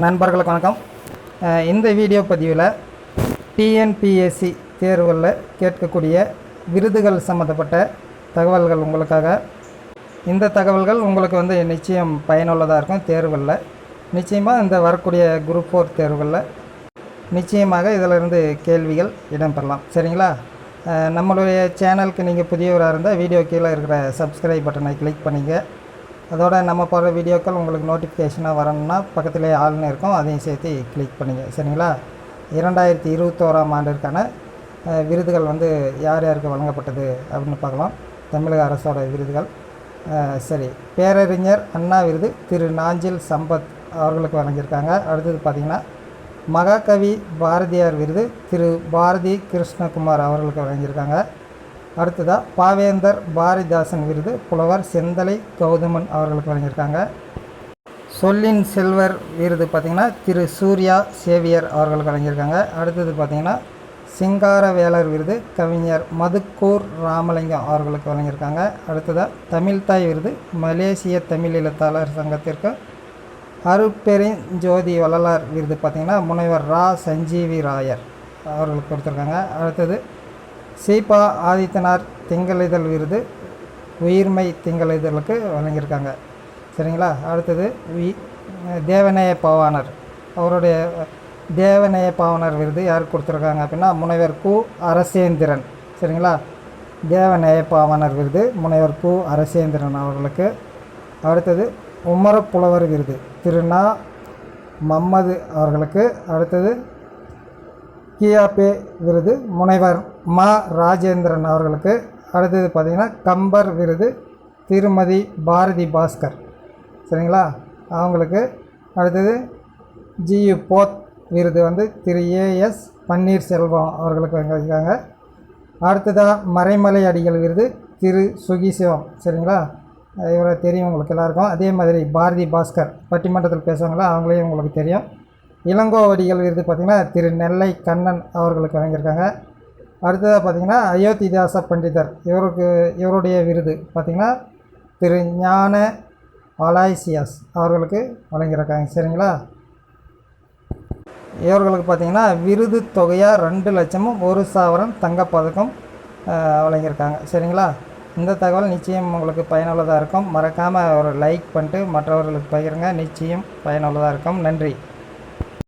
நண்பர்களுக்கு வணக்கம். இந்த வீடியோ பதிவில் டிஎன்பிஎஸ்சி தேர்வுகளில் கேட்கக்கூடிய விருதுகள் சம்மந்தப்பட்ட தகவல்கள் உங்களுக்காக. இந்த தகவல்கள் உங்களுக்கு வந்து நிச்சயம் பயனுள்ளதாக இருக்கும் தேர்வுகளில். நிச்சயமாக இந்த வரக்கூடிய குரூப் ஃபோர் தேர்வுகளில் நிச்சயமாக இதிலிருந்து கேள்விகள் இடம்பெறலாம். சரிங்களா? நம்மளுடைய சேனலுக்கு நீங்கள் புதியவராக இருந்தால் வீடியோ கீழே இருக்கிற சப்ஸ்கிரைப் பட்டனை கிளிக் பண்ணிங்க. அதோட நம்ம போடுற வீடியோக்கள் உங்களுக்கு நோட்டிஃபிகேஷனாக வரணும்னா பக்கத்துலேயே ஆள்னு இருக்கும். அதையும் சேர்த்து கிளிக் பண்ணுங்க. சரிங்களா? இரண்டாயிரத்தி இருபத்தோராம் ஆண்டிற்கான விருதுகள் வந்து யார் யாருக்கு வழங்கப்பட்டது அப்படின்னு பார்க்கலாம். தமிழக அரசோட விருதுகள். சரி. பேரறிஞர் அண்ணா விருது திரு. நாஞ்சில் சம்பத் அவர்களுக்கு வழங்கியிருக்காங்க. அடுத்தது பார்த்திங்கன்னா மகாகவி பாரதியார் விருது திரு. பாரதி கிருஷ்ணகுமார் அவர்களுக்கு வழங்கியிருக்காங்க. அடுத்ததாக பாவேந்தர் பாரதிதாசன் விருது புலவர் செந்தலை கௌதமன் அவர்களுக்கு வழங்கியிருக்காங்க. சொல்லின் செல்வர் விருது பார்த்திங்கன்னா திரு சூர்யா சேவியர் அவர்களுக்கு வழங்கியிருக்காங்க. அடுத்தது பார்த்திங்கன்னா சிங்கார சிங்காரவேலர் விருது கவிஞர் மதுக்கூர் ராமலிங்கம் அவர்களுக்கு வழங்கியிருக்காங்க. அடுத்ததாக தமிழ்தாய் விருது மலேசிய தமிழ் எழுத்தாளர் சங்கத்திற்கு. அருட்பெருஞ்சோதி வள்ளலார் விருது பார்த்திங்கன்னா முனைவர் ரா. சஞ்சீவி ராயர் அவர்களுக்கு கொடுத்துருக்காங்க. அடுத்தது சீபா ஆதித்தனார் திங்களிதழ் விருது உயிர்மை திங்களிதழுக்கு வழங்கியிருக்காங்க. சரிங்களா? அடுத்தது உயி தேவநேய பாவாணர். அவருடைய தேவநேய பாவனர் விருது யார் கொடுத்துருக்காங்க அப்படின்னா முனைவர் கு. அரசேந்திரன். சரிங்களா? தேவநேய பாவனர் விருது முனைவர் கு. அரசேந்திரன் அவர்களுக்கு. அடுத்தது உமரப்புலவர் விருது திருநா மம்மது அவர்களுக்கு. அடுத்தது கியாபே விருது முனைவர் மா ராஜேந்திரன் அவர்களுக்கு அடுத்தது பார்த்திங்கன்னா கம்பர் விருது திருமதி பாரதி பாஸ்கர். சரிங்களா? அவங்களுக்கு அடுத்தது ஜியு போத் விருது வந்து திரு ஏஎஸ் பன்னீர்செல்வம் அவர்களுக்கு வழங்கியிருக்காங்க. அடுத்ததாக மறைமலை அடிகள் விருது திரு சுகிசிவம். சரிங்களா? இவரை தெரியும் உங்களுக்கு எல்லாருக்கும். அதே மாதிரி பாரதி பாஸ்கர் பட்டிமன்றத்தில் பேசுவாங்களா அவங்களையும் உங்களுக்கு தெரியும். இளங்கோவடிகள் விருது பார்த்திங்கன்னா திரு நெல்லை கண்ணன் அவர்களுக்கு வழங்கியிருக்காங்க. அடுத்ததாக பார்த்திங்கன்னா அயோத்திதாச பண்டிதர். இவருக்கு இவருடைய விருது பார்த்திங்கன்னா திரு ஞான அலாய்சியாஸ் அவர்களுக்கு வழங்கியிருக்காங்க. சரிங்களா? இவர்களுக்கு பார்த்திங்கன்னா விருது தொகையாக ரெண்டு லட்சமும் ஒரு சாவரம் தங்கப்பதக்கம் வழங்கியிருக்காங்க. சரிங்களா? இந்த தகவல் நிச்சயம் உங்களுக்கு பயனுள்ளதாக இருக்கும். மறக்காமல் ஒரு லைக் பண்ணிட்டு மற்றவர்களுக்கு பகிருங்க. நிச்சயம் பயனுள்ளதாக இருக்கும். நன்றி.